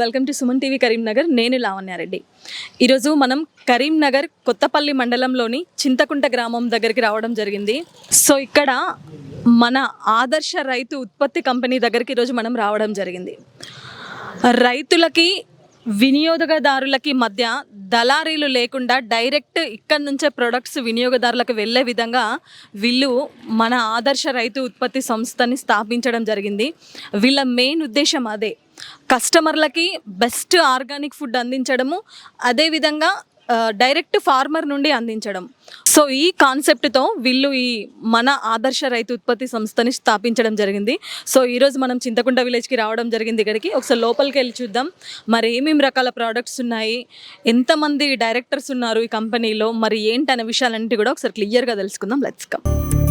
Welcome to Suman TV Karimnagar. నేను లావణ్యారెడ్డి. ఈరోజు మనం కరీంనగర్ కొత్తపల్లి మండలంలోని చింతకుంట గ్రామం దగ్గరికి రావడం జరిగింది. సో ఇక్కడ మన ఆదర్శ రైతు ఉత్పత్తి కంపెనీ దగ్గరికి ఈరోజు మనం రావడం జరిగింది. రైతులకి వినియోగదారులకి మధ్య దళారీలు లేకుండా డైరెక్ట్ ఇక్కడ నుంచే ప్రొడక్ట్స్ వినియోగదారులకు వెళ్ళే విధంగా వీళ్ళు మన ఆదర్శ రైతు ఉత్పత్తి సంస్థని స్థాపించడం జరిగింది. వీళ్ళ మెయిన్ ఉద్దేశం అదే. కస్టమర్లకి బెస్ట్ ఆర్గానిక్ ఫుడ్ అందించడము అదేవిధంగా డైరెక్ట్ ఫార్మర్ నుండి అందించడం. సో ఈ కాన్సెప్ట్తో వీళ్ళు ఈ మన ఆదర్శ రైతు ఉత్పత్తి సంస్థని స్థాపించడం జరిగింది. సో ఈరోజు మనం చింతకుంట విలేజ్కి రావడం జరిగింది ఇక్కడికి. ఒకసారి లోపలికి వెళ్ళి చూద్దాం. మరి ఏమేమి రకాల ప్రోడక్ట్స్ ఉన్నాయి? ఎంతమంది డైరెక్టర్స్ ఉన్నారు ఈ కంపెనీలో? మరి ఏంటనే అనే విషయాలన్నిటి కూడా ఒకసారి క్లియర్గా తెలుసుకుందాం. Let's come.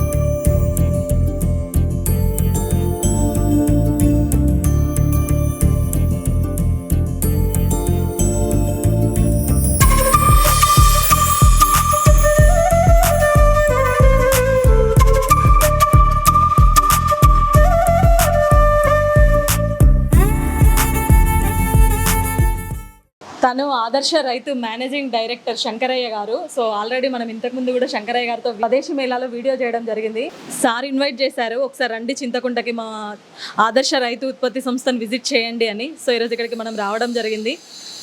తను ఆదర్శ రైతు మేనేజింగ్ డైరెక్టర్ శంకరయ్య గారు. సో ఆల్రెడీ మనం ఇంతకుముందు కూడా శంకరయ్య గారితో ప్రదేశ మేళాలో వీడియో చేయడం జరిగింది. సార్ ఇన్వైట్ చేశారు. ఒకసారి రండి చింతకుంటకి మా ఆదర్శ రైతు ఉత్పత్తి సంస్థను విజిట్ చేయండి అని. సో ఈరోజు ఇక్కడికి మనం రావడం జరిగింది.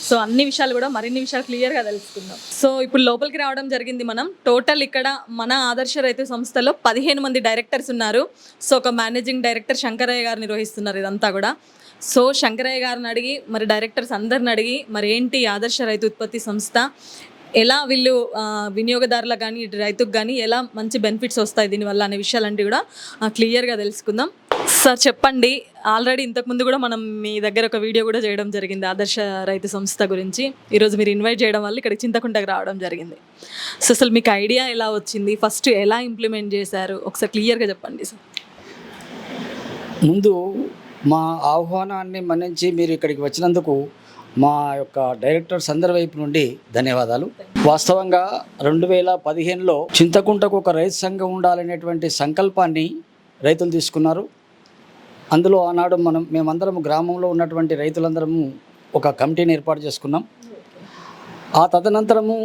సో అన్ని విషయాలు కూడా మరిన్ని విషయాలు క్లియర్గా తెలుసుకుందాం. సో ఇప్పుడు లోపలికి రావడం జరిగింది మనం. టోటల్ ఇక్కడ మన ఆదర్శ రైతు సంస్థలో పదిహేను మంది డైరెక్టర్స్ ఉన్నారు. సో ఒక మేనేజింగ్ డైరెక్టర్ శంకరయ్య గారు నిర్వహిస్తున్నారు ఇదంతా కూడా. సో శంకరయ్య గారిని అడిగి మరి డైరెక్టర్స్ అందరిని అడిగి మరి ఏంటి ఆదర్శ రైతు ఉత్పత్తి సంస్థ? ఎలా వీళ్ళు వినియోగదారులకు కానీ ఇటు రైతుకు కానీ ఎలా మంచి బెనిఫిట్స్ వస్తాయి దీనివల్ల అనే విషయాలంటే కూడా క్లియర్గా తెలుసుకుందాం. సార్ చెప్పండి. ఆల్రెడీ ఇంతకుముందు కూడా మనం మీ దగ్గర ఒక వీడియో కూడా చేయడం జరిగింది ఆదర్శ రైతు సంస్థ గురించి. ఈరోజు మీరు ఇన్వైట్ చేయడం వల్ల ఇక్కడ చింతకుంటకు రావడం జరిగింది. సో అసలు మీకు ఐడియా ఎలా వచ్చింది? ఫస్ట్ ఎలా ఇంప్లిమెంట్ చేశారు? ఒకసారి క్లియర్గా చెప్పండి సార్. ముందు మా ఆహ్వానాన్ని మన్నించి మీరు ఇక్కడికి వచ్చినందుకు మా యొక్క డైరెక్టర్స్ అందరి వైపు నుండి ధన్యవాదాలు. వాస్తవంగా రెండు వేల పదిహేనులో చింతకుంటకు ఒక రైతు సంఘం ఉండాలనేటువంటి సంకల్పాన్ని రైతులు తీసుకున్నారు. అందులో ఆనాడు మనం మేమందరం గ్రామంలో ఉన్నటువంటి రైతులందరము ఒక కమిటీని ఏర్పాటు చేసుకున్నాం. ఆ తదనంతరము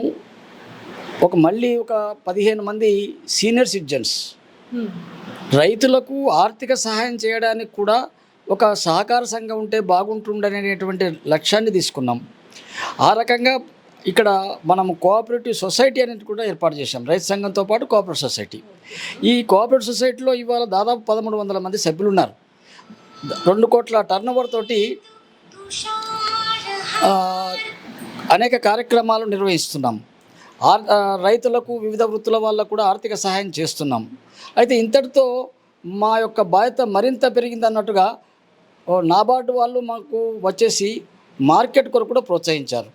ఒక మళ్ళీ ఒక పదిహేను మంది సీనియర్ సిటిజన్స్ రైతులకు ఆర్థిక సహాయం చేయడానికి కూడా ఒక సహకార సంఘం ఉంటే బాగుంటుండనేటువంటి లక్ష్యాన్ని తీసుకున్నాం. ఆ రకంగా ఇక్కడ మనం కోఆపరేటివ్ సొసైటీ అనేది కూడా ఏర్పాటు చేశాం. రైతు సంఘంతో పాటు కోఆపరేటివ్ సొసైటీ. ఈ కోఆపరేటివ్ సొసైటీలో ఇవాళ దాదాపు పదమూడు వందల మంది సభ్యులు ఉన్నారు రెండు కోట్ల టర్న్ తోటి అనేక కార్యక్రమాలు నిర్వహిస్తున్నాం. రైతులకు వివిధ వృత్తుల వాళ్ళకు కూడా ఆర్థిక సహాయం చేస్తున్నాం. అయితే ఇంతటితో మా యొక్క బాధ్యత మరింత పెరిగింది అన్నట్టుగా నాబార్డు వాళ్ళు మాకు వచ్చేసి మార్కెట్ కొరకు కూడా ప్రోత్సహించారు.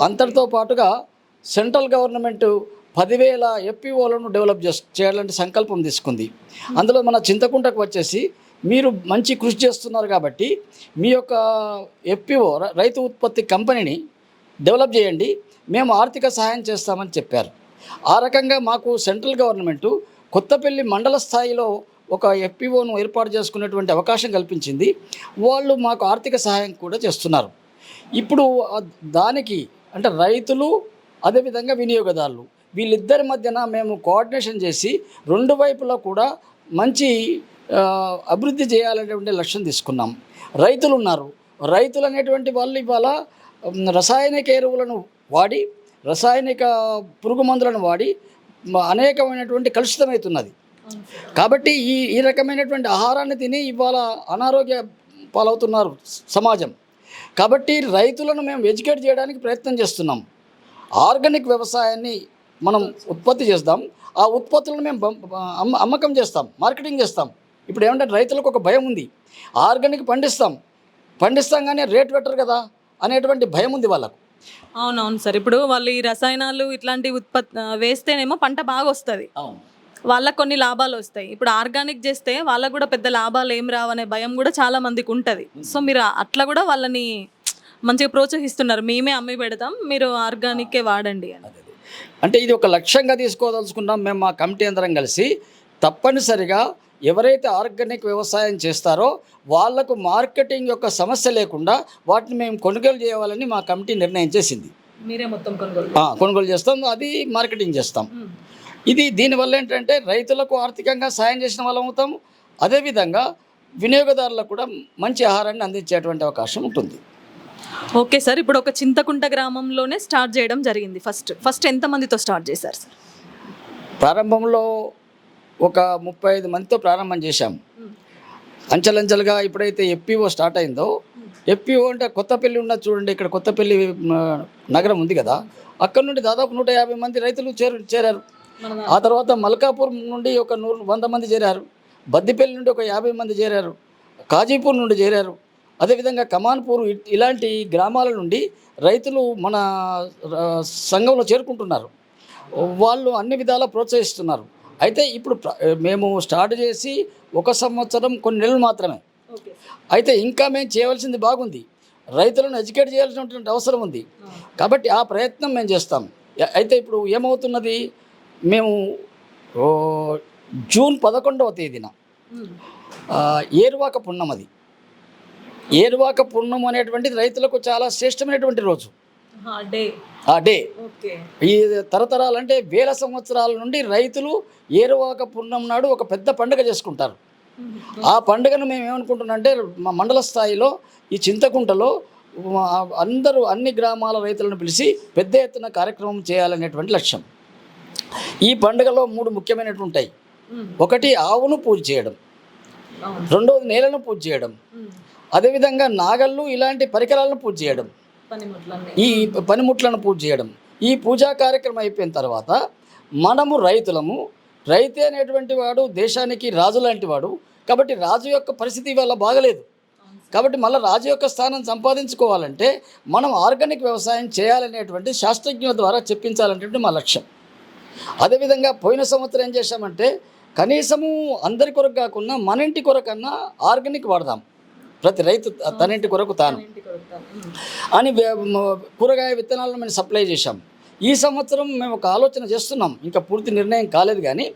అంతటితో పాటుగా సెంట్రల్ గవర్నమెంట్ పదివేల ఎఫ్పిఓలను డెవలప్ చేయాలంటే సంకల్పం తీసుకుంది. అందులో మన చింతకుంటకు వచ్చేసి మీరు మంచి కృషి చేస్తున్నారు కాబట్టి మీ యొక్క ఎఫ్పిఓ రైతు ఉత్పత్తి కంపెనీని డెవలప్ చేయండి. మేము ఆర్థిక సహాయం చేస్తామని చెప్పారు. ఆ రకంగా మాకు సెంట్రల్ గవర్నమెంటు కొత్తపల్లి మండల స్థాయిలో ఒక ఎఫ్పిఓను ఏర్పాటు చేసుకునేటువంటి అవకాశం కల్పించింది. వాళ్ళు మాకు ఆర్థిక సహాయం కూడా చేస్తున్నారు. ఇప్పుడు దానికి అంటే రైతులు అదేవిధంగా వినియోగదారులు వీళ్ళిద్దరి మధ్యన మేము కోఆర్డినేషన్ చేసి రెండు వైపులా కూడా మంచి అభివృద్ధి చేయాలనేటువంటి లక్ష్యం తీసుకున్నాం. రైతులు ఉన్నారు రైతులు అనేటువంటి వాళ్ళు ఇవాళ రసాయనిక ఎరువులను వాడి రసాయనిక పురుగు మందులను వాడి అనేకమైనటువంటి కలుషితమవుతున్నది. కాబట్టి ఈ ఈ రకమైనటువంటి ఆహారాన్ని తిని ఇవాళ అనారోగ్య పాలవుతున్నారు సమాజం. కాబట్టి రైతులను మేము ఎడ్యుకేట్ చేయడానికి ప్రయత్నం చేస్తున్నాం. ఆర్గానిక్ వ్యవసాయాన్ని మనం ఉత్పత్తి చేస్తాం. ఆ ఉత్పత్తులను మేము అమ్మకం చేస్తాం మార్కెటింగ్ చేస్తాం. ఇప్పుడు ఏమంటే రైతులకు ఒక భయం ఉంది. ఆర్గానిక్ పండిస్తాం. పండిస్తాం కానీ రేట్ పెట్టరు కదా అనేటువంటి భయం ఉంది వాళ్ళకు. అవునవును సార్. ఇప్పుడు వాళ్ళు ఈ రసాయనాలు ఇట్లాంటి ఉత్పత్తి వేస్తేనేమో పంట బాగా వస్తుంది అవును. వాళ్ళకు కొన్ని లాభాలు వస్తాయి. ఇప్పుడు ఆర్గానిక్ చేస్తే వాళ్ళకు కూడా పెద్ద లాభాలు ఏం రావనే భయం కూడా చాలా మందికి ఉంటుంది. సో మీరు అట్లా కూడా వాళ్ళని మంచిగా ప్రోత్సహిస్తున్నారు. మేమే అమ్మి పెడతాం మీరు ఆర్గానికే వాడండి అని. అంటే ఇది ఒక లక్ష్యంగా తీసుకోదలుచుకున్నాం మేము మా కమిటీ అందరం కలిసి. తప్పనిసరిగా ఎవరైతే ఆర్గానిక్ వ్యవసాయం చేస్తారో వాళ్ళకు మార్కెటింగ్ యొక్క సమస్య లేకుండా వాటిని మేము కొనుగోలు చేయాలని మా కమిటీ నిర్ణయం చేసింది. మీరే మొత్తం కొనుగోలు కొనుగోలు చేస్తాం అది మార్కెటింగ్ చేస్తాం. ఇది దీనివల్ల ఏంటంటే రైతులకు ఆర్థికంగా సాయం చేసిన వాళ్ళం అవుతాము. అదేవిధంగా వినియోగదారులకు కూడా మంచి ఆహారాన్ని అందించేటువంటి అవకాశం ఉంటుంది. ఓకే సార్ ఇప్పుడు ఒక చింతకుంట గ్రామంలోనే స్టార్ట్ చేయడం జరిగింది. ఫస్ట్ ఫస్ట్ ఎంత మందితో స్టార్ట్ చేశారు సార్? ప్రారంభంలో ఒక ముప్పై ఐదు మందితో ప్రారంభం చేశాం. అంచెలంచెలుగా ఎప్పుడైతే ఎఫ్పిఓ స్టార్ట్ అయిందో ఎఫ్పిఓ అంటే కొత్తపల్లి ఉన్నది చూడండి ఇక్కడ కొత్తపల్లి నగరం ఉంది కదా. అక్కడ నుండి దాదాపు నూట యాభై మంది రైతులు చేరు చేరారు. ఆ తర్వాత మల్కాపూర్ నుండి ఒక నూరు వంద మంది చేరారు. బద్దిపల్లి నుండి ఒక యాభై మంది చేరారు. కాజీపూర్ నుండి చేరారు. అదేవిధంగా కమాన్పూర్ ఇలాంటి గ్రామాల నుండి రైతులు మన సంఘంలో చేరుకుంటున్నారు. వాళ్ళు అన్ని విధాలా ప్రోత్సహిస్తున్నారు. అయితే ఇప్పుడు మేము స్టార్ట్ చేసి ఒక సంవత్సరం కొన్ని నెలలు మాత్రమే. అయితే ఇంకా మేము చేయవలసింది బాగుంది. రైతులను ఎడ్యుకేట్ చేయాల్సినటువంటి అవసరం ఉంది. కాబట్టి ఆ ప్రయత్నం మేము చేస్తాం. అయితే ఇప్పుడు ఏమవుతున్నది? మేము జూన్ పదకొండవ తేదీన ఏరువాక పున్నం అది ఏరువాక పున్నం అనేటువంటిది రైతులకు చాలా శ్రేష్టమైనటువంటి రోజు. ఆ డే. ఈ తరతరాలు అంటే వేల సంవత్సరాల నుండి రైతులు ఏరువాక పున్నం నాడు ఒక పెద్ద పండుగ చేసుకుంటారు. ఆ పండుగను మేము ఏమనుకుంటున్నాం అంటే మా మండల స్థాయిలో ఈ చింతకుంటలో అందరూ అన్ని గ్రామాల రైతులను పిలిచి పెద్ద ఎత్తున కార్యక్రమం చేయాలనేటువంటి లక్ష్యం. ఈ పండుగలో మూడు ముఖ్యమైనటువంటి ఉంటాయి. ఒకటి ఆవును పూజ చేయడం. రెండవది నేలను పూజ చేయడం. అదేవిధంగా నాగళ్ళు ఇలాంటి పరికరాలను పూజ చేయడం. ఈ పనిముట్లను పూజ చేయడం. ఈ పూజా కార్యక్రమం అయిపోయిన తర్వాత మనము రైతులము. రైతే అనేటువంటి వాడు దేశానికి రాజు లాంటి వాడు. కాబట్టి రాజు యొక్క పరిస్థితి వల్ల బాగలేదు. కాబట్టి మళ్ళీ రాజు యొక్క స్థానం సంపాదించుకోవాలంటే మనం ఆర్గానిక్ వ్యవసాయం చేయాలనేటువంటి శాస్త్రజ్ఞుల ద్వారా చెప్పించాలనేటువంటి మా లక్ష్యం. అదేవిధంగా పోయిన సంవత్సరం ఏం చేశామంటే కనీసము అందరి కొరకు కాకుండా మన ఇంటి కొరకన్నా ఆర్గానిక్ వాడదాం. ప్రతి రైతు తన ఇంటి కొరకు తాను. అని కూరగాయ విత్తనాలను మేము సప్లై చేశాం. ఈ సంవత్సరం మేము ఒక ఆలోచన చేస్తున్నాం. ఇంకా పూర్తి నిర్ణయం కాలేదు కానీ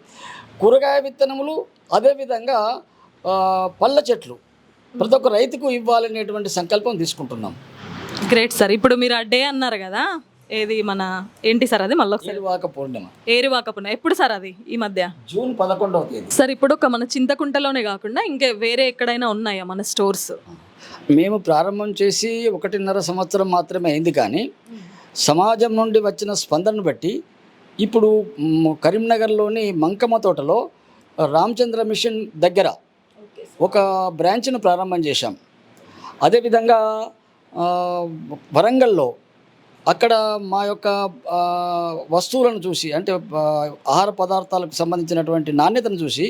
కూరగాయ విత్తనములు అదేవిధంగా పళ్ళ చెట్లు. ప్రతి ఒక్క రైతుకు ఇవ్వాలనేటువంటి సంకల్పం తీసుకుంటున్నాం. Great sir. ఇప్పుడు మీరు ఆ డే అన్నారు కదా ఏది మన ఏంటి సార్ అది? మళ్ళీ ఒకసారి ఏరువాక పూర్ణిమ ఎప్పుడు సార్ అది ఈ మధ్య? జూన్ పదకొండవ తేదీ. సార్ ఇప్పుడు ఒక మన చింతకుంటలోనే కాకుండా ఇంకా వేరే ఎక్కడైనా ఉన్నాయా మన స్టోర్స్? మేము ప్రారంభం చేసి ఒకటిన్నర సంవత్సరం మాత్రమే అయింది కానీ సమాజం నుండి వచ్చిన స్పందనను బట్టి ఇప్పుడు కరీంనగర్లోని మంకమ్మ తోటలో రామచంద్ర మిషన్ దగ్గర ఒక బ్రాంచ్ను ప్రారంభం చేశాం. అదేవిధంగా వరంగల్లో అక్కడ మా యొక్క వస్తువులను చూసి అంటే ఆహార పదార్థాలకు సంబంధించినటువంటి నాణ్యతను చూసి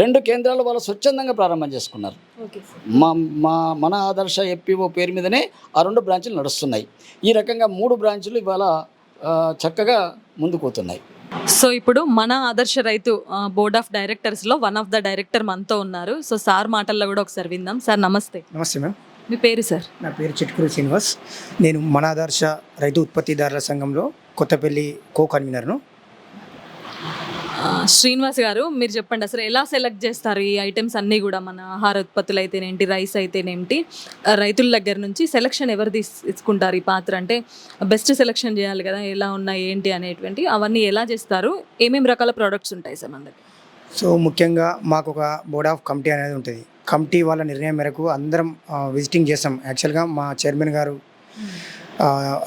రెండు కేంద్రాలు వాళ్ళు స్వచ్ఛందంగా ప్రారంభం చేసుకున్నారు. Okay sir. మా మా మన ఆదర్శ ఎఫ్పిఓ పేరు మీదనే ఆ రెండు బ్రాంచులు నడుస్తున్నాయి. ఈ రకంగా మూడు బ్రాంచులు ఇవాళ చక్కగా ముందుకు పోతున్నాయి సో ఇప్పుడు మన ఆదర్శ రైతు బోర్డ్ ఆఫ్ డైరెక్టర్స్లో వన్ ఆఫ్ ద డైరెక్టర్ మనతో ఉన్నారు. సో సార్ మాటల్లో కూడా ఒకసారి విందాం. సార్ నమస్తే. నమస్తే మ్యామ్. మీ పేరు సార్ నా పేరు చిట్కూరు శ్రీనివాస్. నేను మన ఆదర్శ రైతు ఉత్పత్తిదారుల సంఘంలో కొత్తపల్లి కో కన్వీనర్ను శ్రీనివాస్ గారు మీరు చెప్పండి అసలు ఎలా సెలెక్ట్ చేస్తారు ఈ ఐటమ్స్ అన్నీ కూడా? మన ఆహార ఉత్పత్తులు అయితేనేంటి రైస్ అయితేనేంటి? రైతుల దగ్గర నుంచి సెలక్షన్ ఎవరు తీస్ తీసుకుంటారు ఈ పాత్ర? అంటే బెస్ట్ సెలక్షన్ చేయాలి కదా ఎలా ఉన్నాయి ఏంటి అనేటువంటి అవన్నీ ఎలా చేస్తారు? ఏమేమి రకాల ప్రోడక్ట్స్ ఉంటాయి సార్ మన దగ్గర? సో ముఖ్యంగా మాకు ఒక బోర్డ్ ఆఫ్ కమిటీ అనేది ఉంటుంది. కమిటీ వాళ్ళ నిర్ణయం మేరకు అందరం విజిటింగ్ చేస్తాం యాక్చువల్గా మా చైర్మన్ గారు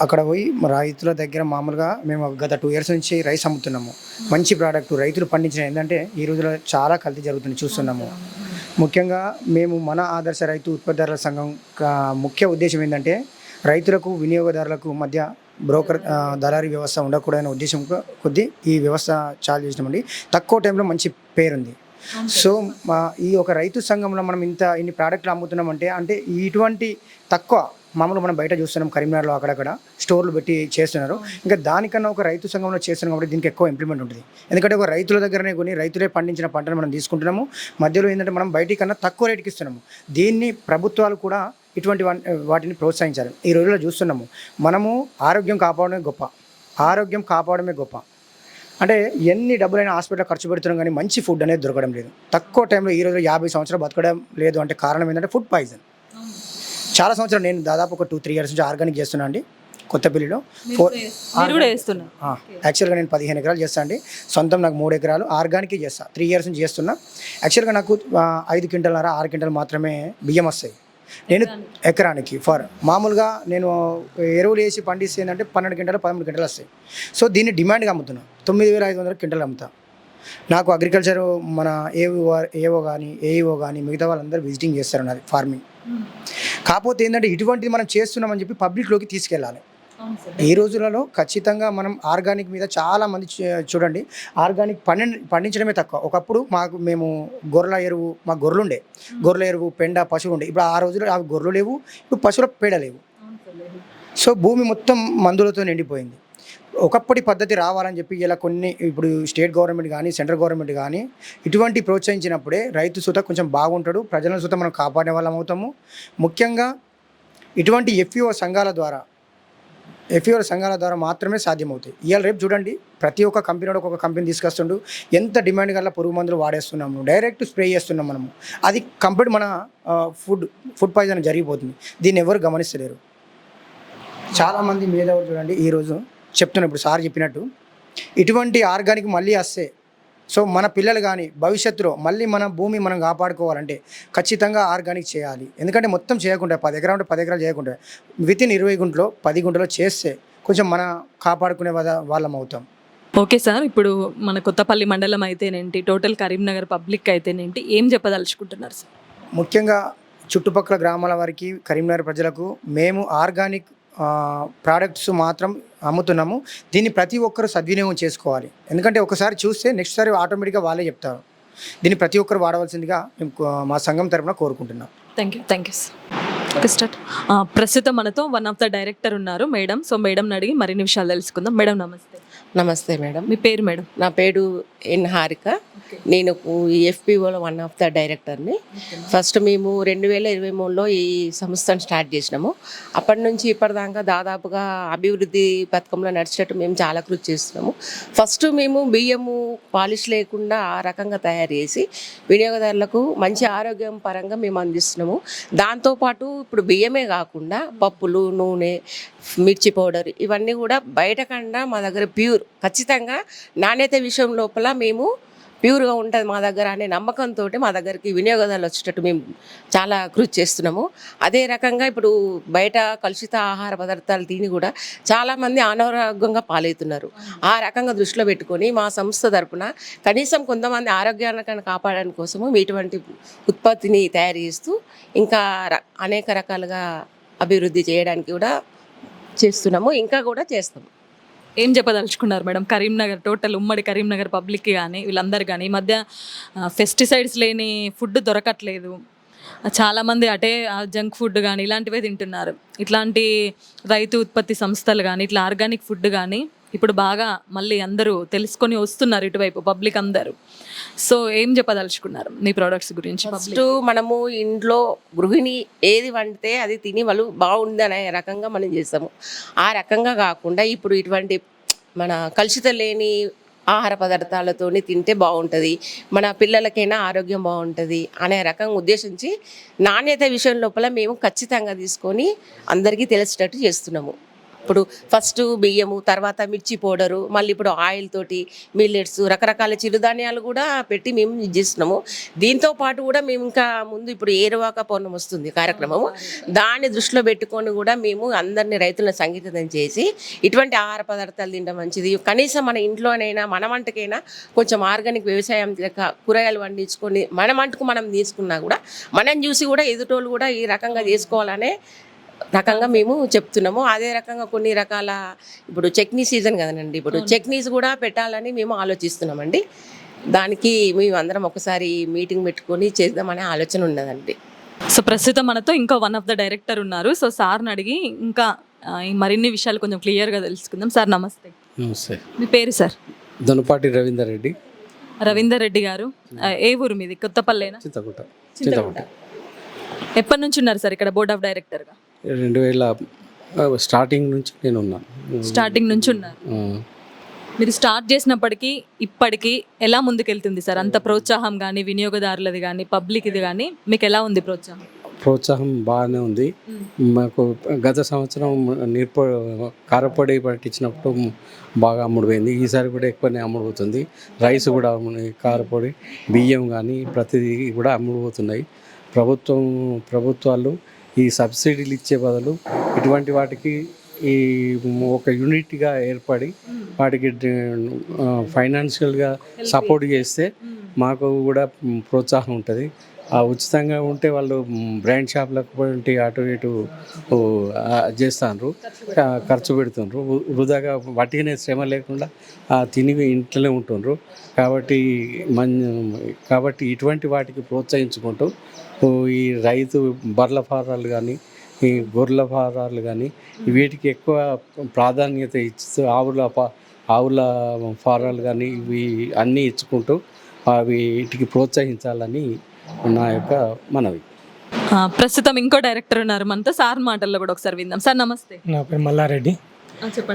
అక్కడ పోయి మా రైతుల దగ్గర మామూలుగా మేము గత టూ ఇయర్స్ నుంచి రైస్ అమ్ముతున్నాము. మంచి ప్రోడక్ట్ రైతులు పండించిన ఏంటంటే ఈ రోజుల్లో చాలా కల్తీ జరుగుతుంది చూస్తున్నాము. ముఖ్యంగా మేము మన ఆదర్శ రైతు ఉత్పత్తిదారుల సంఘం ముఖ్య ఉద్దేశం ఏంటంటే రైతులకు వినియోగదారులకు మధ్య బ్రోకర్ దళారీ వ్యవస్థ ఉండకూడదనే ఉద్దేశం కొద్దీ ఈ వ్యవస్థ చాలు చేసినామండి. తక్కువ టైంలో మంచి పేరుంది. సో మా ఈ ఒక రైతు సంఘంలో మనం ఇంత ఇన్ని ప్రోడక్ట్లు అమ్ముతున్నామంటే అంటే ఇటువంటి తక్కువ మామూలు మనం బయట చూస్తున్నాం కరీంనగర్లో అక్కడక్కడ స్టోర్లు పెట్టి చేస్తున్నారు. ఇంకా దానికన్నా ఒక రైతు సంఘంలో చేస్తున్నాం కాబట్టి దీనికి ఎక్కువ ఇంప్లిమెంట్ ఉంటుంది. ఎందుకంటే ఒక రైతుల దగ్గరనే కొని రైతులే పండించిన పంటను మనం తీసుకుంటున్నాము. మధ్యలో ఏంటంటే మనం బయటి కన్నా తక్కువ రేటుకి ఇస్తున్నాము. దీన్ని ప్రభుత్వాలు కూడా ఇటువంటి వాటిని ప్రోత్సహించాలి ఈ రోజుల్లో చూస్తున్నాము. మనము ఆరోగ్యం కాపాడమే గొప్ప. ఆరోగ్యం కాపాడమే గొప్ప. అంటే ఎన్ని డబ్బులైనా హాస్పిటల్ ఖర్చు పెడుతున్నాం కానీ మంచి ఫుడ్ అనేది దొరకడం లేదు. తక్కువ టైంలో ఈ రోజు యాభై సంవత్సరాలు బతకడం లేదు అంటే కారణం ఏంటంటే ఫుడ్ పాయిజన్ చాలా సంవత్సరాలు నేను దాదాపు ఒక టూ త్రీ ఇయర్స్ నుంచి ఆర్గానిక్ చేస్తున్నా అండి కొత్తపల్లిలో ఫోర్ యాక్చువల్గా నేను పదిహేను ఎకరాలు చేస్తాను అండి. సొంతం నాకు మూడు ఎకరాలు ఆర్గానిక్ చేస్తా. త్రీ ఇయర్స్ నుంచి చేస్తున్నా. యాక్చువల్గా నాకు ఐదు క్వింటల్నర ఆరు క్వింటల్ మాత్రమే బియ్యం వస్తాయి. నేను ఎకరానికి. ఫర్ మామూలుగా నేను ఎరువులు వేసి పండిస్తే ఏంటంటే పన్నెండు క్వింటలు పదమూడు క్వింటలు వస్తాయి. సో దీన్ని డిమాండ్గా అమ్ముతున్నా. తొమ్మిది వేల ఐదు వందల క్వింటలు అమ్ముతా. నాకు అగ్రికల్చర్ మన ఏవో ఏవో కానీ ఏఈఓ కానీ మిగతా వాళ్ళందరూ విజిటింగ్ చేస్తారు నాది ఫార్మింగ్ కాకపోతే ఏంటంటే ఇటువంటిది మనం చేస్తున్నామని చెప్పి పబ్లిక్లోకి తీసుకెళ్ళాలి. ఈ రోజులలో ఖచ్చితంగా మనం ఆర్గానిక్ మీద చాలా మంది చూడండి. ఆర్గానిక్ పండి పండించడమే తక్కువ. ఒకప్పుడు మాకు మేము గొర్రెల ఎరువు మా గొర్రెలు ఉండే గొర్రెల ఎరువు పెండ పశువులు ఉండే. ఇప్పుడు ఆ రోజుల్లో అవి గొర్రెలు లేవు ఇప్పుడు పశువుల పేడ లేవు. సో భూమి మొత్తం మందులతో నిండిపోయింది. ఒకప్పటి పద్ధతి రావాలని చెప్పి ఇలా కొన్ని ఇప్పుడు స్టేట్ గవర్నమెంట్ కానీ సెంట్రల్ గవర్నమెంట్ కానీ ఇటువంటి ప్రోత్సహించినప్పుడే రైతు సుత కొంచెం బాగుంటాడు. ప్రజల సుత మనం కాపాడే వాళ్ళం అవుతాము. ముఖ్యంగా ఇటువంటి ఎఫ్ఈఓ సంఘాల ద్వారా ఎఫ్ఈఓల సంఘాల ద్వారా మాత్రమే సాధ్యమవుతాయి. ఇవాళ రేపు చూడండి ప్రతి ఒక్క కంపెనీ ఒక కంపెనీ తీసుకొస్తుండు ఎంత డిమాండ్ గల పురుగు మందులు వాడేస్తున్నాము డైరెక్ట్ స్ప్రే చేస్తున్నాం మనము. అది కంప్లీట్ మన ఫుడ్ ఫుడ్ పాయిజన్ జరిగిపోతుంది. దీన్ని ఎవరు గమనిస్తలేరు. చాలామంది మీద చూడండి ఈరోజు చెప్తున్నా ఇప్పుడు సార్ చెప్పినట్టు ఇటువంటి ఆర్గానిక్ మళ్ళీ వస్తే సో మన పిల్లలు కానీ భవిష్యత్తులో మళ్ళీ మన భూమి మనం కాపాడుకోవాలంటే ఖచ్చితంగా ఆర్గానిక్ చేయాలి. ఎందుకంటే మొత్తం చేయకుండా పది ఎకరాలు ఉంటే పది ఎకరాలు చేయకుండా విత్ ఇన్ ఇరవై గుంటలో పది గుంటలో చేస్తే కొంచెం మన కాపాడుకునే వాళ్ళ- వాళ్ళం అవుతాం. ఓకే సార్ ఇప్పుడు మన కొత్తపల్లి మండలం అయితేనేంటి టోటల్ కరీంనగర్ పబ్లిక్ అయితేనేంటి ఏం చెప్పదలుచుకుంటున్నారు సార్? ముఖ్యంగా చుట్టుపక్కల గ్రామాల వారికి కరీంనగర్ ప్రజలకు మేము ఆర్గానిక్ ప్రోడక్ట్స్ మాత్రం అమ్ముతున్నాము. దీన్ని ప్రతి ఒక్కరు సద్వినియోగం చేసుకోవాలి. ఎందుకంటే ఒకసారి చూస్తే నెక్స్ట్ సారి ఆటోమేటిక్గా వాళ్ళే చెప్తారు. దీన్ని ప్రతి ఒక్కరు వాడవలసిందిగా మేము మా సంఘం తరపున కోరుకుంటున్నాం. Thank you thank you sir start ప్రస్తుతం మనతో వన్ ఆఫ్ ద డైరెక్టర్ ఉన్నారు మేడం సో మేడం అడిగి మరిన్ని విషయాలు తెలుసుకుందాం. మేడం నమస్తే. నమస్తే మేడం. మీ పేరు మేడం? నా పేరు ఎన్ హారిక. నేను ఎఫ్పిఓలో వన్ ఆఫ్ ద డైరెక్టర్ని. ఫస్ట్ మేము రెండు వేల ఇరవై మూడులో ఈ సంస్థను స్టార్ట్ చేసినాము. అప్పటి నుంచి ఇప్పటిదాకా దాదాపుగా అభివృద్ధి పథకంలో నడిచేటట్టు మేము చాలా కృషి చేస్తున్నాము. ఫస్ట్ మేము బియ్యము పాలిష్ లేకుండా ఆ రకంగా తయారు చేసి వినియోగదారులకు మంచి ఆరోగ్యం పరంగా మేము అందిస్తున్నాము. దాంతోపాటు ఇప్పుడు బియ్యమే కాకుండా పప్పులు నూనె మిర్చి పౌడర్ ఇవన్నీ కూడా బయట కన్నా మా దగ్గర ప్యూర్. ఖచ్చితంగా నాణ్యత విషయం లోపల మేము ప్యూర్గా ఉంటుంది మా దగ్గర అనే నమ్మకంతో మా దగ్గరికి వినియోగదారులు వచ్చేటట్టు మేము చాలా కృషి చేస్తున్నాము. అదే రకంగా ఇప్పుడు బయట కలుషిత ఆహార పదార్థాలు తిని కూడా చాలామంది అనారోగ్యంగా పాలవుతున్నారు. ఆ రకంగా దృష్టిలో పెట్టుకొని మా సంస్థ తరపున కనీసం కొంతమంది ఆరోగ్యాన్ని కాపాడడానికి కోసము ఇటువంటి ఉత్పత్తిని తయారు చేస్తూ ఇంకా ర- అనేక రకాలుగా అభివృద్ధి చేయడానికి కూడా చేస్తున్నాము ఇంకా కూడా చేస్తాం ఏం చెప్పదలుచుకున్నారు మేడం? కరీంనగర్ టోటల్ ఉమ్మడి కరీంనగర్ పబ్లిక్ కానీ వీళ్ళందరూ కానీ ఈ మధ్య పెస్టిసైడ్స్ లేని ఫుడ్ దొరకట్లేదు. చాలామంది అటే జంక్ ఫుడ్ కానీ ఇలాంటివే తింటున్నారు. ఇట్లాంటి రైతు ఉత్పత్తి సంస్థలు కానీ ఇట్లా ఆర్గానిక్ ఫుడ్ కానీ ఇప్పుడు బాగా మళ్ళీ అందరూ తెలుసుకొని వస్తున్నారు ఇటువైపు పబ్లిక్ అందరూ. సో ఏం చెప్పదలుచుకున్నారు మీ ప్రోడక్ట్స్ గురించి ఫస్ట్ మనము ఇంట్లో గృహిణి ఏది వండితే అది తిని వాళ్ళు బాగుంది అనే రకంగా మనం చేస్తాము. ఆ రకంగా కాకుండా ఇప్పుడు ఇటువంటి మన కలుషిత లేని ఆహార పదార్థాలతోని తింటే బాగుంటుంది మన పిల్లలకైనా ఆరోగ్యం బాగుంటుంది అనే రకంగా ఉద్దేశించి నాణ్యత విషయం లోపల మేము ఖచ్చితంగా తీసుకొని అందరికీ తెలిసేటట్టు చేస్తున్నాము. ఇప్పుడు ఫస్ట్ బియ్యము తర్వాత మిర్చి పౌడరు మళ్ళీ ఇప్పుడు ఆయిల్ తోటి మిల్లెట్స్ రకరకాల చిరుధాన్యాలు కూడా పెట్టి మేము ఇది చేస్తున్నాము. దీంతో పాటు కూడా మేము ఇంకా ముందు ఇప్పుడు ఏరువాక పౌర్ణం వస్తుంది కార్యక్రమము. దాన్ని దృష్టిలో పెట్టుకొని కూడా మేము అందరినీ రైతులను సంగీతం చేసి ఇటువంటి ఆహార పదార్థాలు తినడం మంచిది. కనీసం మన ఇంట్లోనైనా మన వంటకైనా కొంచెం ఆర్గానిక్ వ్యవసాయం కూరగాయలు పండించుకొని మన వంటకు మనం తీసుకున్నా కూడా మనం చూసి కూడా ఎదుటోళ్ళు కూడా ఈ రకంగా చేసుకోవాలనే రకంగా మేము చెప్తున్నాము. అదే రకంగా కొన్ని రకాల ఇప్పుడు చట్నీ సీజన్ కదండి. ఇప్పుడు చట్నీస్ కూడా పెట్టాలని మేము ఆలోచిస్తున్నామండి. దానికి మేము అందరం ఒకసారి మీటింగ్ పెట్టుకొని చేద్దామనే ఆలోచన ఉన్నదండి. సో ప్రస్తుతం మనతో ఇంకా వన్ ఆఫ్ ద డైరెక్టర్ ఉన్నారు. సో సార్ని అడిగి ఇంకా మరిన్ని విషయాలు కొంచెం క్లియర్గా తెలుసుకుందాం. సార్ నమస్తే. నమస్తే. మీ పేరు సార్? దొనపాటి రవీందర్ రెడ్డి రవీందర్ రెడ్డి గారు ఏ ఊరు మీది? కొత్తపల్లేనా? చింతకుంట. చింతకుంట. ఎప్పటి నుంచి ఉన్నారు సార్ ఇక్కడ బోర్డ్ ఆఫ్ డైరెక్టర్గా? రెండు వేల స్టార్టింగ్ నుంచి నేను ఉన్నాను స్టార్టింగ్ నుంచి ఉన్నారు మీరు స్టార్ట్ చేసినప్పటికీ ఇప్పటికీ ఎలా ముందుకెళ్తుంది సార్? అంత ప్రోత్సాహం కానీ వినియోగదారులది కానీ పబ్లిక్ ఇది కానీ మీకు ఎలా ఉంది ప్రోత్సాహం? ప్రోత్సాహం బాగానే ఉంది. మాకు గత సంవత్సరం నీర్ప కారపొడి పట్టించినప్పుడు బాగా అమ్ముడుపోయింది. ఈసారి కూడా ఎక్కువనే అమ్ముడుపోతుంది. రైస్ కూడా కారపొడి బియ్యం కానీ ప్రతిదీ కూడా అమ్ముడుపోతున్నాయి. ప్రభుత్వం ప్రభుత్వాలు ఈ సబ్సిడీలు ఇచ్చే బదులు ఇటువంటి వాటికి ఈ ఒక యూనిట్గా ఏర్పడి వాటికి ఫైనాన్షియల్గా సపోర్ట్ చేస్తే మాకు కూడా ప్రోత్సాహం ఉంటుంది. ఆ ఉచితంగా ఉంటే వాళ్ళు బ్రాండ్ షాప్లకు పోయి అటు ఇటు ఆ, ఖర్చు పెడుతుండ్రు. వృధాగా వట్టిగానే శ్రమ లేకుండా ఆ, తిని ఇంట్లోనే ఉంటుండ్రు. కాబట్టి మన్ కాబట్టి ఇటువంటి వాటికి ప్రోత్సహించుకుంటూ ఈ రైతు బర్ల ఫారాలు కానీ ఈ గొర్రెల ఫారాలు కానీ వీటికి ఎక్కువ ప్రాధాన్యత ఇస్తూ ఆవుల ఆవుల ఫారాలు కానీ ఇవి అన్నీ ఇచ్చుకుంటూ అవి వీటికి ప్రోత్సహించాలని నా యొక్క మనవి. ఆ, ప్రస్తుతం ఇంకో డైరెక్టర్ ఉన్నారు. మనతో సార్ మాటల్లో కూడా ఒకసారి విందాం. సార్ నమస్తే. నా పేరు మల్లారెడ్డి.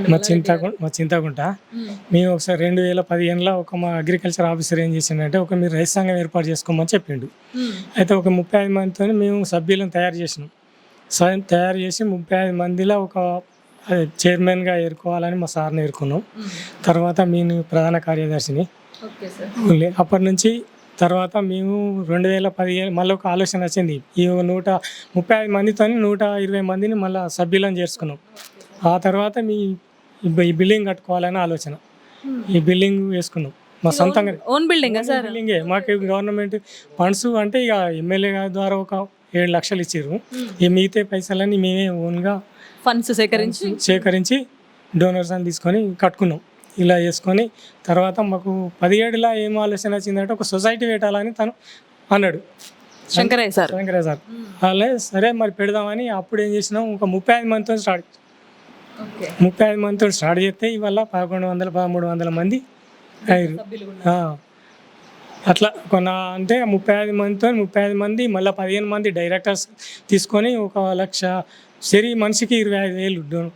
మా చింతకు మా చింతకుంట. మ్మ్. మేము ఒకసారి రెండు వేల పదిహేనులో ఒక మా అగ్రికల్చర్ ఆఫీసర్ ఏం చేసిండంటే ఒక మీరు రైతు సంఘం ఏర్పాటు చేసుకోమని చెప్పిండు. మ్మ్. అయితే ఒక ముప్పై ఐదు మందితో మేము సభ్యులను తయారు చేసినాం. స- తయారు చేసి ముప్పై ఐదు మందిలో ఒక చైర్మన్గా ఏరుకోవాలని మా సార్ని ఏరుకున్నాం. మ్మ్. తర్వాత నేను ప్రధాన కార్యదర్శిని. అప్పటి నుంచి తర్వాత మేము రెండు వేల పదిహేను మళ్ళీ ఒక ఆలోచన వచ్చింది. ఈ నూట ముప్పై ఐదు మందితో నూట ఇరవై మందిని మళ్ళీ సభ్యులను చేర్చుకున్నాం. ఆ తర్వాత మీ ఈ బిల్డింగ్ కట్టుకోవాలని ఆలోచన. ఈ బిల్డింగ్ వేసుకున్నాం. మా సొంతంగా ఓన్ బిల్డింగ్ సార్? బిల్డింగే. మాకు గవర్నమెంట్ ఫండ్స్ అంటే ఇక ఎమ్మెల్యే ద్వారా ఒక ఏడు లక్షలు ఇచ్చారు ఈ మిగతా పైసలన్నీ మేమే ఓన్గా ఫండ్స్ సేకరించి? సేకరించి డోనర్స్ అని తీసుకొని కట్టుకున్నాం. ఇలా చేసుకొని తర్వాత మాకు పదిహేడులా ఏం ఆలోచన వచ్చిందంటే ఒక సొసైటీ పెట్టాలని తను అన్నాడు. శంకరయ్య సార్. శంకరయ్య సార్. అలా సరే మరి పెడదామని అప్పుడు ఏం చేసినాం? ఒక ముప్పై ఐదు మందితో స్టార్ట్ ముప్పై ఐదు మందితో స్టార్ట్ చేస్తే ఇవాళ పదకొండు వందల పదమూడు వందల మంది అయ్యారు. అట్లా కొన్న అంటే ముప్పై ఐదు మందితో ముప్పై ఐదు మంది మళ్ళీ పదిహేను మంది డైరెక్టర్స్ తీసుకొని ఒక లక్ష సరి మనిషికి ఇరవై ఐదు వేలు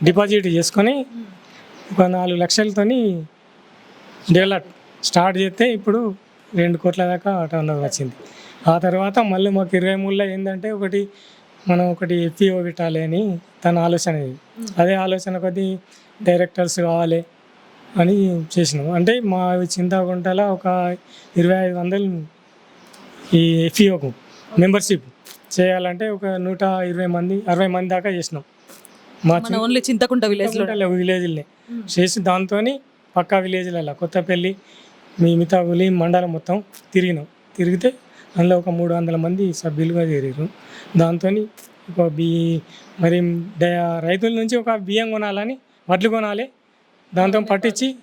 డిపాజిట్ చేసుకొని ఒక నాలుగు లక్షలతోని డెవలప్ స్టార్ట్ చేస్తే ఇప్పుడు రెండు కోట్ల దాకా టర్న్ వచ్చింది. ఆ తర్వాత మళ్ళీ మాకు ఇరవై మూడులో ఏంటంటే ఒకటి మనం ఒకటి ఎఫ్ఈఓ పెట్టాలి అని తన ఆలోచన ఇది. అదే ఆలోచన కొద్దీ డైరెక్టర్స్ కావాలి అని చేసినాం. అంటే మా చింతాగుంటలో ఒక ఇరవై ఐదు వందలు ఈ ఎఫ్ఈఓకు మెంబర్షిప్ చేయాలంటే ఒక నూట ఇరవై మంది అరవై మంది దాకా చేసినాం. మా ఓన్లీ చింతకుంట విలేజ్లో చింతకుంటలో విలేజ్లే చేసి దాంతో పక్కా విలేజ్లలో కొత్తపల్లి మీ మిగతాగులి మండలం మొత్తం తిరిగినాం. తిరిగితే అందులో ఒక మూడు వందల మంది సభ్యులుగా చేరారు దాంతో ఒక బి మరి డ- రైతుల నుంచి ఒక బియ్యం కొనాలని వడ్లు కొనాలి. దాంతో పట్టించి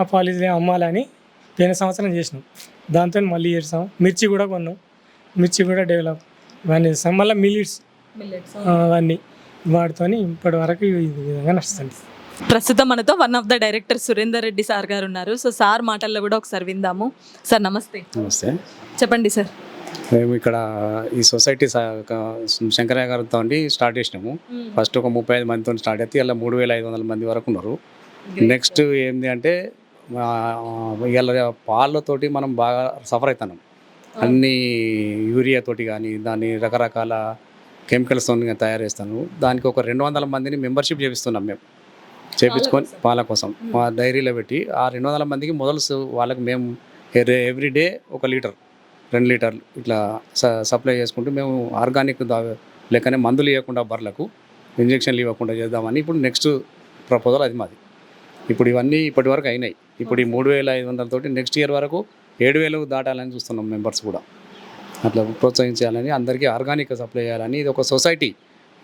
ఆ పాలిస్ అమ్మాలని పోయిన సంవత్సరం చేసినాం. దాంతో మళ్ళీ చేస్తాం మిర్చి కూడా కొన్నాం. మిర్చి కూడా డెవలప్. ఇవన్నీ చేస్తాం. మళ్ళీ మిలిట్స్ అవన్నీ వాటితోని ఇప్పటి వరకు ఈ విధంగా నడుస్తుంది. ప్రస్తుతం మనతో one of the director Surender Reddy sir గారు ఉన్నారు. సో సార్ మాటల్లో కూడా ఒకసారి విందాము. సార్ నమస్తే. నమస్తే. చెప్పండి సార్. మేము ఇక్కడ ఈ సొసైటీ శంకరయ్య గారితో స్టార్ట్ చేసినాము. ఫస్ట్ ఒక ముప్పై ఐదు మందితో స్టార్ట్ అయితే ఇలా మూడు వేల ఐదు వందల మంది వరకు ఉన్నారు. నెక్స్ట్ ఏంది అంటే ఇలా పాలతోటి మనం బాగా సఫర్ అవుతున్నాం అన్ని యూరియా తోటి కానీ దాన్ని రకరకాల కెమికల్స్ తయారు చేస్తాను దానికి ఒక రెండు వందల మందిని మెంబర్షిప్ చేపిస్తున్నాం మేము. చేపించుకొని పాల కోసం. మా డైరీలో పెట్టి ఆ రెండు వందల మందికి మొదలు వాళ్ళకి మేము ఎవ్రీ డే ఒక లీటర్ రెండు లీటర్లు ఇట్లా స- సప్లై చేసుకుంటూ మేము ఆర్గానిక్ దా లేకనే మందులు ఇవ్వకుండా బర్లకు ఇంజక్షన్లు ఇవ్వకుండా చేద్దామని ఇప్పుడు నెక్స్ట్ ప్రపోజల్ అది మాది. ఇప్పుడు ఇవన్నీ ఇప్పటి వరకు అయినాయి. ఇప్పుడు ఈ మూడు వేల ఐదు వందలతోటి నెక్స్ట్ ఇయర్ వరకు ఏడు వేలు దాటాలని చూస్తున్నాం మెంబర్స్ కూడా. అట్లా ప్రోత్సహించాలని అందరికీ ఆర్గానిక్ సప్లై చేయాలని ఇది ఒక సొసైటీ.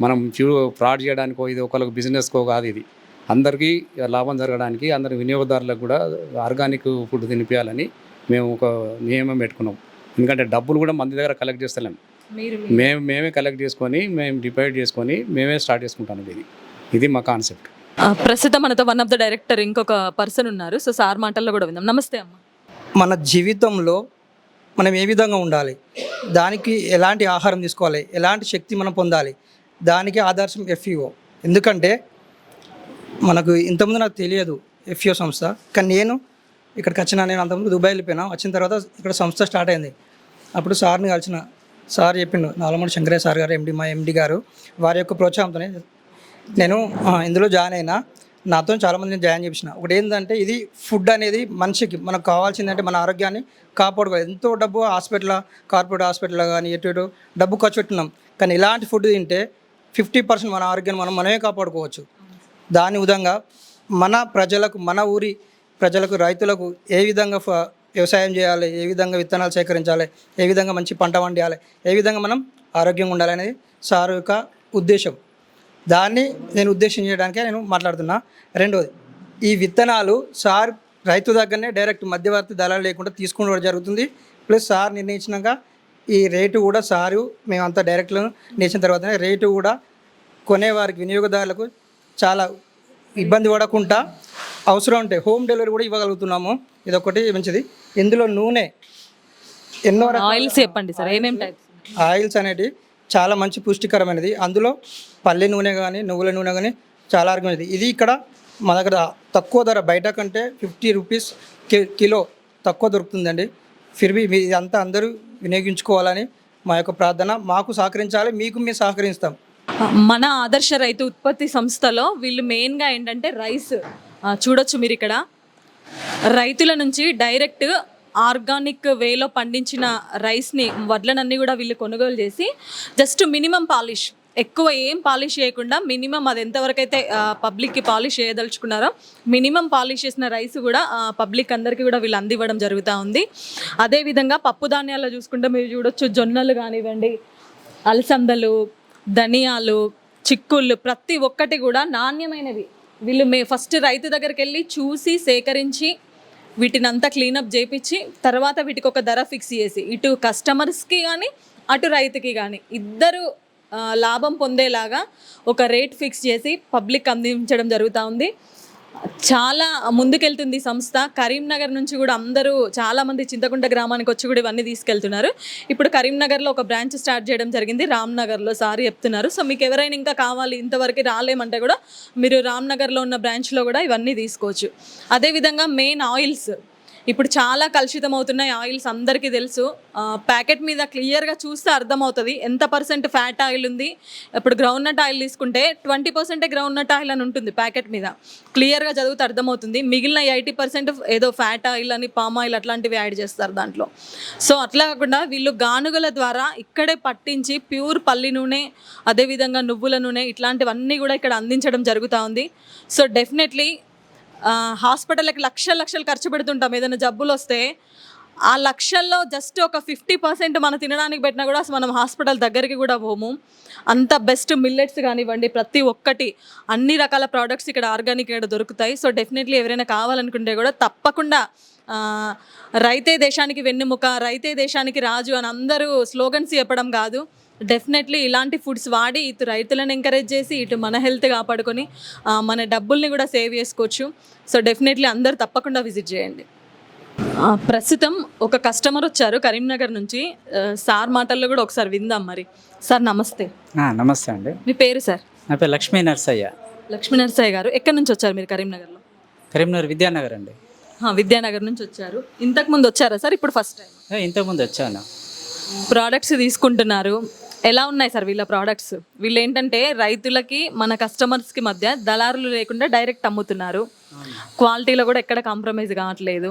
మనం ఫ్యూ ఫ్రాడ్ చేయడానికో ఇది ఒకరికి బిజినెస్కో కాదు ఇది. అందరికీ లాభం జరగడానికి అందరి వినియోగదారులకు కూడా ఆర్గానిక్ ఫుడ్ తినిపించాలని మేము ఒక నియమం పెట్టుకున్నాం. ఎందుకంటే డబ్బులు కూడా మంది దగ్గర కలెక్ట్ చేస్తలేం. మీరు మేము మేమే కలెక్ట్ చేసుకొని మేము డివైడ్ చేసుకొని మేమే స్టార్ట్ చేసుకుంటాం ఇది. ఇది మా కాన్సెప్ట్ ప్రస్తుతం మనతో వన్ ఆఫ్ ద డైరెక్టర్ ఇంకొక పర్సన్ ఉన్నారు. సో సార్ మాటల్లో కూడా విందాం. నమస్తే అమ్మ. మన జీవితంలో మనం ఏ విధంగా ఉండాలి? దానికి ఎలాంటి ఆహారం తీసుకోవాలి? ఎలాంటి శక్తి మనం పొందాలి? దానికి ఆదర్శం ఎఫ్ఈఓ ఎందుకంటే మనకు ఇంతకుముందు నాకు తెలియదు ఎఫ్ఓ సంస్థ. కానీ నేను ఇక్కడికి వచ్చిన నేను అంతకుముందు దుబాయ్ వెళ్ళిపోయినా వచ్చిన తర్వాత ఇక్కడ సంస్థ స్టార్ట్ అయింది. అప్పుడు సార్ని కలిసిన సార్ చెప్పిండు నాలమూడి శంకరయ్య సార్ గారు ఎండి మా ఎండి గారు వారి యొక్క ప్రోత్సాహంతోనే నేను ఇందులో జాయిన్ అయినా. నాతో చాలామంది జాయిన్ చేసిన. ఒకటి ఏంటంటే ఇది ఫుడ్ అనేది మనిషికి మనకు కావాల్సిందంటే మన ఆరోగ్యాన్ని కాపాడుకోవాలి. ఎంతో డబ్బు హాస్పిటల్ కార్పొరేట్ హాస్పిటల్ కానీ ఎటు ఇటు డబ్బు ఖర్చు పెట్టినాం. కానీ ఇలాంటి ఫుడ్ తింటే ఫిఫ్టీ పర్సెంట్ మన ఆరోగ్యాన్ని మనం మనమే కాపాడుకోవచ్చు. దాని విధంగా మన ప్రజలకు మన ఊరి ప్రజలకు రైతులకు ఏ విధంగా వ్యవసాయం చేయాలి ఏ విధంగా విత్తనాలు సేకరించాలి ఏ విధంగా మంచి పంట వండియాలి ఏ విధంగా మనం ఆరోగ్యంగా ఉండాలి అనేది సార్ యొక్క ఉద్దేశం. దాన్ని నేను ఉద్దేశం చేయడానికే నేను మాట్లాడుతున్నా. రెండోది ఈ విత్తనాలు సార్ రైతు దగ్గరనే డైరెక్ట్ మధ్యవర్తి దళాలు లేకుండా తీసుకోవడం జరుగుతుంది. ప్లస్ సార్ నిర్ణయించినాక ఈ రేటు కూడా సారు మేమంతా డైరెక్ట్లో నేర్చిన తర్వాతనే రేటు కూడా కొనేవారికి వినియోగదారులకు చాలా ఇబ్బంది పడకుండా అవసరం ఉంటే హోమ్ డెలివరీ కూడా ఇవ్వగలుగుతున్నాము. ఇది ఒకటి మంచిది. ఇందులో నూనె ఎన్నో ఆయిల్స్ చెప్పండి సార్. ఏమేమి టైప్స్ ఆయిల్స్ అనేటివి చాలా మంచి పుష్టికరమైనది. అందులో పల్లె నూనె కానీ నువ్వుల నూనె కానీ చాలా ఆరోగ్యమైనది ఇది ఇక్కడ మా దగ్గర తక్కువ ధర బయట కంటే ఫిఫ్టీ రూపీస్ కి- కిలో తక్కువ దొరుకుతుందండి. ఫిర్బీ మీ అంతా అందరూ వినియోగించుకోవాలని మా యొక్క ప్రార్థన. మాకు సహకరించాలి మీకు మేము సహకరిస్తాం. మన ఆదర్శ రైతు ఉత్పత్తి సంస్థలో వీళ్ళు మెయిన్గా ఏంటంటే రైస్. చూడొచ్చు మీరు ఇక్కడ. రైతుల నుంచి డైరెక్ట్ ఆర్గానిక్ వేలో పండించిన రైస్ని వడ్లనన్నీ కూడా వీళ్ళు కొనుగోలు చేసి జస్ట్ మినిమం పాలిష్ ఎక్కువ ఏం పాలిష్ చేయకుండా మినిమం అది ఎంతవరకు అయితే పబ్లిక్కి పాలిష్ చేయదలుచుకున్నారో మినిమం పాలిష్ చేసిన రైస్ కూడా పబ్లిక్ అందరికీ కూడా వీళ్ళు అందివ్వడం జరుగుతూ ఉంది. అదేవిధంగా పప్పు ధాన్యాల్లో చూసుకుంటే మీరు చూడొచ్చు జొన్నలు కానివ్వండి అలసందలు ధనియాలు చిక్కుళ్ళు ప్రతి ఒక్కటి కూడా నాణ్యమైనవి. వీళ్ళు మే ఫస్ట్ రైతు దగ్గరికి వెళ్ళి చూసి సేకరించి వీటిని అంతా క్లీనప్ చేపించి తర్వాత వీటికి ఒక ధర ఫిక్స్ చేసి ఇటు కస్టమర్స్కి కానీ అటు రైతుకి కానీ ఇద్దరు లాభం పొందేలాగా ఒక రేట్ ఫిక్స్ చేసి పబ్లిక్ అందించడం జరుగుతూ ఉంది. చాలా ముందుకెళ్తుంది సంస్థ. కరీంనగర్ నుంచి కూడా అందరూ చాలా మంది చింతకుంట గ్రామానికి వచ్చి కూడా ఇవన్నీ తీసుకెళ్తున్నారు. ఇప్పుడు కరీంనగర్లో ఒక బ్రాంచ్ స్టార్ట్ చేయడం జరిగింది. రామ్నగర్లో సార్ చెప్తున్నారు. సో మీకు ఎవరైనా ఇంకా కావాలి ఇంతవరకు రాలేమంటే కూడా మీరు రామ్నగర్లో ఉన్న బ్రాంచ్లో కూడా ఇవన్నీ తీసుకోవచ్చు. అదేవిధంగా మెయిన్ ఆయిల్స్. ఇప్పుడు చాలా కలుషితం అవుతున్నాయి ఆయిల్స్ అందరికీ తెలుసు. ప్యాకెట్ మీద క్లియర్గా చూస్తే అర్థమవుతుంది. ఎంత పర్సెంట్ ఫ్యాట్ ఆయిల్ ఉంది? ఇప్పుడు గ్రౌండ్నట్ ఆయిల్ తీసుకుంటే ట్వంటీ పర్సెంటే గ్రౌండ్నట్ ఆయిల్ అని ఉంటుంది ప్యాకెట్ మీద. క్లియర్గా చదివితే అర్థమవుతుంది. మిగిలిన ఎయిటీ పర్సెంట్ ఏదో ఫ్యాట్ ఆయిల్ అని పామ్ ఆయిల్ అట్లాంటివి యాడ్ చేస్తారు దాంట్లో. సో అట్లా కాకుండా వీళ్ళు గానుగల ద్వారా ఇక్కడే పట్టించి ప్యూర్ పల్లి నూనె అదేవిధంగా నువ్వుల నూనె ఇట్లాంటివన్నీ కూడా ఇక్కడ అందించడం జరుగుతూ ఉంది. సో డెఫినెట్లీ హాస్పిటల్కి లక్షల లక్షలు ఖర్చు పెడుతుంటాం. ఏదైనా జబ్బులు వస్తే ఆ లక్షల్లో జస్ట్ ఒక ఫిఫ్టీ పర్సెంట్ మనం తినడానికి పెట్టినా కూడా అసలు మనం హాస్పిటల్ దగ్గరికి కూడా పోము. అంత బెస్ట్ మిల్లెట్స్ కానివ్వండి ప్రతి ఒక్కటి అన్ని రకాల ప్రోడక్ట్స్ ఇక్కడ ఆర్గానిక్ ఇక్కడ దొరుకుతాయి. సో డెఫినెట్లీ ఎవరైనా కావాలనుకుంటే కూడా తప్పకుండా రైతే దేశానికి వెన్నెముక రైతే దేశానికి రాజు అని అందరూ స్లోగన్స్ చెప్పడం కాదు. డెఫినెట్లీ ఇలాంటి ఫుడ్స్ వాడి ఇటు రైతులను ఎంకరేజ్ చేసి ఇటు మన హెల్త్ కాపాడుకొని మన డబ్బుల్ని కూడా సేవ్ చేసుకోవచ్చు. సో డెఫినెట్లీ అందరూ తప్పకుండా విజిట్ చేయండి. ప్రస్తుతం ఒక కస్టమర్ వచ్చారు కరీంనగర్ నుంచి. సార్ మాటల్లో కూడా ఒకసారి విందాం మరి. సార్ నమస్తే. నమస్తే అండి. మీ పేరు సార్? నా పేరు లక్ష్మీ నర్సయ్య. లక్ష్మీ నరసయ్య గారు. ఎక్కడి నుంచి వచ్చారు మీరు కరీంనగర్లో? కరీంనగర్ విద్యానగర్ అండి. విద్యానగర్ నుంచి వచ్చారు. ఇంతకు ముందు వచ్చారా సార్? ఇప్పుడు ఫస్ట్ టైం ఇంతకుముందు వచ్చాను. ప్రోడక్ట్స్ తీసుకుంటున్నారు. ఎలా ఉన్నాయి సార్ వీళ్ళ ప్రోడక్ట్స్ వీళ్ళు ఏంటంటే రైతులకి మన కస్టమర్స్కి మధ్య దళారులు లేకుండా డైరెక్ట్ అమ్ముతున్నారు. క్వాలిటీలో కూడా ఎక్కడ కాంప్రమైజ్ కావట్లేదు.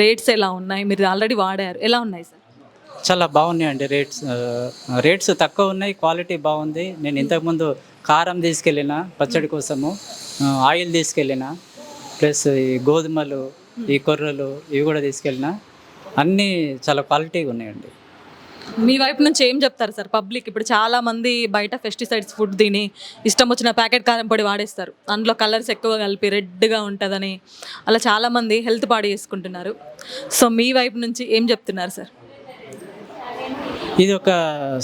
రేట్స్ ఎలా ఉన్నాయి? మీరు ఆల్రెడీ వాడారు. ఎలా ఉన్నాయి సార్? చాలా బాగున్నాయండి రేట్స్ రేట్స్ తక్కువ ఉన్నాయి క్వాలిటీ బాగుంది. నేను ఇంతకుముందు కారం తీసుకెళ్ళిన పచ్చడి కోసము ఆయిల్ తీసుకెళ్ళిన ప్లస్ ఈ గోధుమలు ఈ కొర్రలు ఇవి కూడా తీసుకెళ్ళిన. అన్నీ చాలా క్వాలిటీగా ఉన్నాయండి. మీ వైపు నుంచి ఏం చెప్తారు సార్ పబ్లిక్? ఇప్పుడు చాలా మంది బయట పెస్టిసైడ్స్ ఫుడ్ తిని ఇష్టం వచ్చిన ప్యాకెట్ కారం పొడి వాడేస్తారు. అందులో కలర్స్ ఎక్కువ కలిపి రెడ్గా ఉంటుందని అలా చాలా మంది హెల్త్ పాడు చేసుకుంటున్నారు. సో మీ వైపు నుంచి ఏం చెప్తున్నారు సార్? ఇది ఒక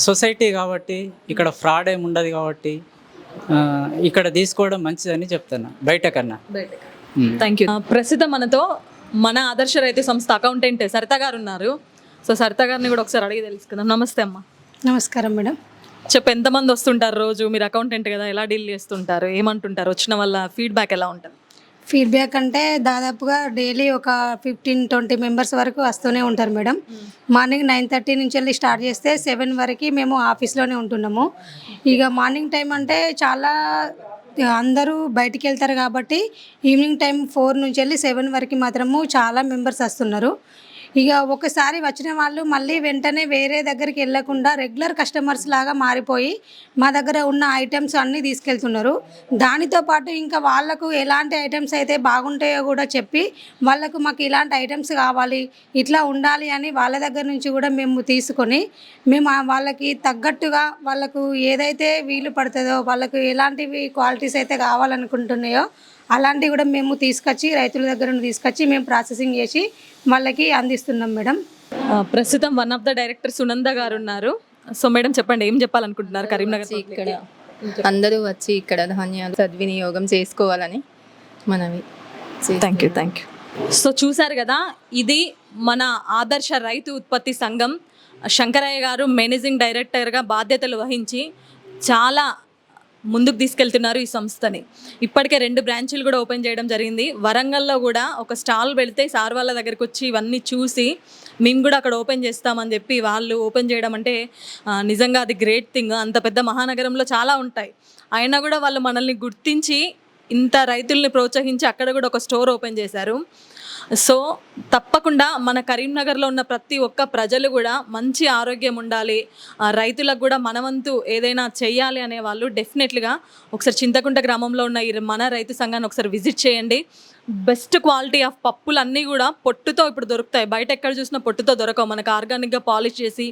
సొసైటీ కాబట్టి ఇక్కడ ఫ్రాడ్ ఏమి ఉండదు కాబట్టి ఇక్కడ తీసుకోవడం మంచిదని చెప్తాను బయట కన్నా. థ్యాంక్ యూ ప్రస్తుతం మనతో మన ఆదర్శ రైతు సంస్థ అకౌంటెంట్ సరిత గారు ఉన్నారు. సో సరిత గారిని కూడా ఒకసారి అడిగి తెలుసుకుందాం. నమస్తే అమ్మ. నమస్కారం మేడం. చెప్పు ఎంతమంది వస్తుంటారు రోజు? మీరు అకౌంటెంట్ కదా ఎలా డీల్ చేస్తుంటారు? ఏమంటుంటారు? వచ్చిన వల్ల ఫీడ్బ్యాక్ ఎలా ఉంటుంది? ఫీడ్బ్యాక్ అంటే దాదాపుగా డైలీ ఒక ఫిఫ్టీన్ ట్వంటీ మెంబర్స్ వరకు వస్తూనే ఉంటారు మేడం. మార్నింగ్ నైన్ థర్టీ నుంచి వెళ్ళి స్టార్ట్ చేస్తే సెవెన్ వరకు మేము ఆఫీస్లోనే ఉంటున్నాము. ఇక మార్నింగ్ టైం అంటే చాలా అందరూ బయటికి వెళ్తారు కాబట్టి ఈవినింగ్ టైం ఫోర్ నుంచి వెళ్ళి సెవెన్ వరకు మాత్రము చాలా మెంబర్స్ వస్తున్నారు. ఇక ఒకసారి వచ్చిన వాళ్ళు మళ్ళీ వెంటనే వేరే దగ్గరికి వెళ్ళకుండా రెగ్యులర్ కస్టమర్స్ లాగా మారిపోయి మా దగ్గర ఉన్న ఐటమ్స్ అన్నీ తీసుకెళ్తున్నారు. దానితో పాటు ఇంకా వాళ్ళకు ఎలాంటి ఐటమ్స్ అయితే బాగుంటాయో కూడా చెప్పి వాళ్ళకు మాకు ఇలాంటి ఐటమ్స్ కావాలి ఇట్లా ఉండాలి అని వాళ్ళ దగ్గర నుంచి కూడా మేము తీసుకొని మేము వాళ్ళకి తగ్గట్టుగా వాళ్ళకు ఏదైతే వీలు పడుతుందో వాళ్ళకు ఎలాంటివి క్వాలిటీస్ అయితే కావాలనుకుంటున్నాయో అలాంటివి కూడా మేము తీసుకొచ్చి రైతుల దగ్గర నుండి తీసుకొచ్చి మేము ప్రాసెసింగ్ చేసి వాళ్ళకి అందిస్తున్నాం మేడం. ప్రస్తుతం one of the director Sunanda గారు ఉన్నారు. సో మేడం చెప్పండి ఏం చెప్పాలనుకుంటున్నారు కరీంనగర్ ఇక్కడ అందరూ వచ్చి ఇక్కడ ధాన్యాలు సద్వినియోగం చేసుకోవాలని మనవి thank you thank you so చూసారు కదా ఇది మన ఆదర్శ రైతు ఉత్పత్తి సంఘం. శంకరయ్య గారు మేనేజింగ్ డైరెక్టర్గా బాధ్యతలు వహించి చాలా ముందుకు తీసుకెళ్తున్నారు ఈ సంస్థని. ఇప్పటికే రెండు బ్రాంచీలు కూడా ఓపెన్ చేయడం జరిగింది. వరంగల్లో కూడా ఒక స్టాల్ పెడితే సార్ వాళ్ళ దగ్గరికి వచ్చి ఇవన్నీ చూసి మేము కూడా అక్కడ ఓపెన్ చేస్తామని చెప్పి వాళ్ళు ఓపెన్ చేయడం అంటే నిజంగా అది గ్రేట్ థింగ్. అంత పెద్ద మహానగరంలో చాలా ఉంటాయి. అయినా కూడా వాళ్ళు మనల్ని గుర్తించి ఇంత రైతుల్ని ప్రోత్సహించి అక్కడ కూడా ఒక స్టోర్ ఓపెన్ చేశారు. సో తప్పకుండా మన కరీంనగర్లో ఉన్న ప్రతి ఒక్క ప్రజలు కూడా మంచి ఆరోగ్యం ఉండాలి. ఆ, రైతులకు కూడా మనవంతు ఏదైనా చేయాలి అనే వాళ్ళు డెఫినెట్లీగా ఒకసారి చింతకుంట గ్రామంలో ఉన్న ఈ మన రైతు సంఘాన్ని ఒకసారి విజిట్ చేయండి. బెస్ట్ క్వాలిటీ ఆఫ్ పప్పులు అన్నీ కూడా పొట్టుతో ఇప్పుడు దొరుకుతాయి. బయట ఎక్కడ చూసినా పొట్టుతో దొరకవు. మనకు ఆర్గానిక్గా పాలిష్ చేసి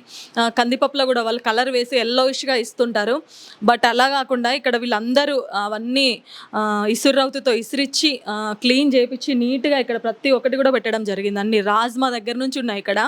కందిపప్పులో కూడా వాళ్ళు కలర్ వేసి ఎల్లోయిష్గా ఇస్తుంటారు. బట్ అలా కాకుండా ఇక్కడ వీళ్ళందరూ అవన్నీ ఆ, ఇసురవుతుతో ఇసిరిచ్చి క్లీన్ చేపించి నీట్గా ఇక్కడ ప్రతి ఒక్కటి కూడా పెట్టడం జరిగింది. అన్ని రాజ్మా దగ్గర నుంచి ఉన్నాయి ఇక్కడ.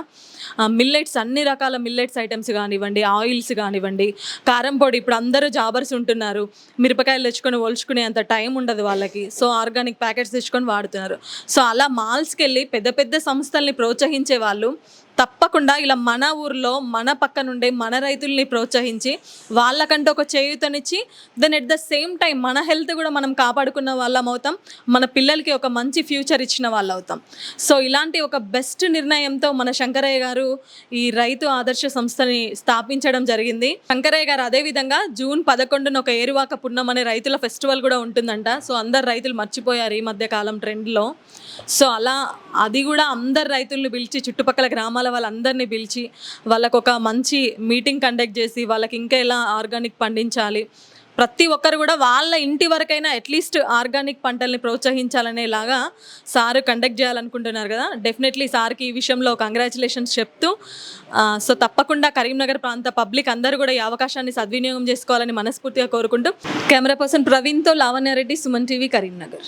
మిల్లెట్స్ అన్ని రకాల మిల్లెట్స్ ఐటమ్స్ కానివ్వండి ఆయిల్స్ కానివ్వండి కారం పొడి ఇప్పుడు అందరూ జాబర్స్ ఉంటున్నారు. మిరపకాయలు తెచ్చుకొని ఒలుచుకునే అంత టైం ఉండదు వాళ్ళకి. సో ఆర్గానిక్ ప్యాకెట్స్ తెచ్చుకొని వాడుతున్నారు. సో అలా మాల్స్కి వెళ్ళి పెద్ద పెద్ద సంస్థల్ని ప్రోత్సహించే వాళ్ళు తప్పకుండా ఇలా మన ఊర్లో మన పక్క నుండే మన రైతుల్ని ప్రోత్సహించి వాళ్ళకంటే ఒక చేయూతనిచ్చి then at the same time మన హెల్త్ కూడా మనం కాపాడుకున్న వాళ్ళం అవుతాం మన పిల్లలకి ఒక మంచి ఫ్యూచర్ ఇచ్చిన వాళ్ళు అవుతాం. సో ఇలాంటి ఒక బెస్ట్ నిర్ణయంతో మన శంకరయ్య గారు ఈ రైతు ఆదర్శ సంస్థని స్థాపించడం జరిగింది. శంకరయ్య గారు అదేవిధంగా జూన్ పదకొండున ఒక ఏరువాక పున్నం అనే రైతుల ఫెస్టివల్ కూడా ఉంటుందంట. సో అందరు రైతులు మర్చిపోయారు ఈ మధ్య కాలం ట్రెండ్లో సో అలా అది కూడా అందరు రైతులను పిలిచి చుట్టుపక్కల గ్రామాల వాళ్ళందరినీ పిలిచి వాళ్ళకు ఒక మంచి మీటింగ్ కండక్ట్ చేసి వాళ్ళకి ఇంకా ఎలా ఆర్గానిక్ పండించాలి. ప్రతి ఒక్కరు కూడా వాళ్ళ ఇంటి వరకైనా అట్లీస్ట్ ఆర్గానిక్ పంటల్ని ప్రోత్సహించాలనేలాగా సారు కండక్ట్ చేయాలనుకుంటున్నారు కదా. డెఫినెట్లీ సార్కి ఈ విషయంలో కంగ్రాచులేషన్స్ చెప్తూ సో తప్పకుండా కరీంనగర్ ప్రాంత పబ్లిక్ అందరూ కూడా ఈ అవకాశాన్ని సద్వినియోగం చేసుకోవాలని మనస్ఫూర్తిగా కోరుకుంటూ కెమెరా పర్సన్ ప్రవీణ్తో లావణ్యారెడ్డి సుమన్ టీవీ కరీంనగర్.